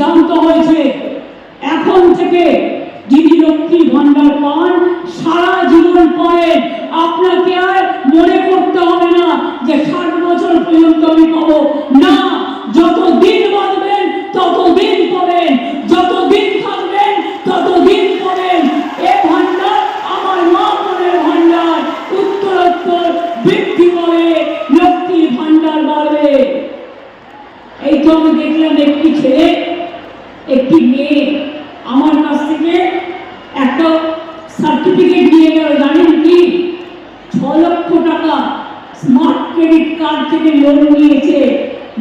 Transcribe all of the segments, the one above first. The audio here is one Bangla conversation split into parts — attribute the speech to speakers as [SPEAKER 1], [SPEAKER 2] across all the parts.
[SPEAKER 1] সিদ্ধান্ত হয়েছে। এখন থেকে যিনি লক্ষ্মী ভান্ডার পান, সারা জীবন পরে আপনাকে আর মনে করতে হবে না যে ষাট বছর পর্যন্ত আমি পাবো। না যত দিন বাঁচবেন তত দিন পাবেন যত দিন থাকবেন তত দিন পাবেন। এ ভান্ডার আমার মা মনের ভান্ডার। উত্তরোত্তর বৃদ্ধি করে লক্ষ্মী ভান্ডার বাড়বে। এই তো আমি দেখলাম একটি ছেলে সার্টিফিকেট নিয়ে গেল, জানেন কি? ছ লক্ষ টাকা স্মার্ট ক্রেডিট কার্ড থেকে লোন নিয়েছে।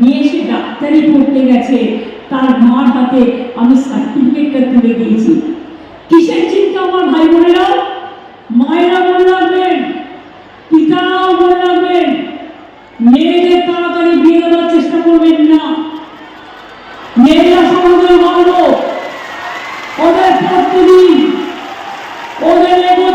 [SPEAKER 1] নিয়ে এসে ডাক্তারি পড়তে গেছে। তার মার হাতে আমি সার্টিফিকেটটা তুলে দিয়েছি। কিসের চিন্তা আমার ভাই বোনেরা? মায়েরা মনে রাখবেন পিতারাও মনে রাখবেন মেয়েদের তাড়াতাড়ি বিয়ে দেওয়ার চেষ্টা করবেন না মেয়েরা সমাজের গর্ব ওদের পড়তে দিন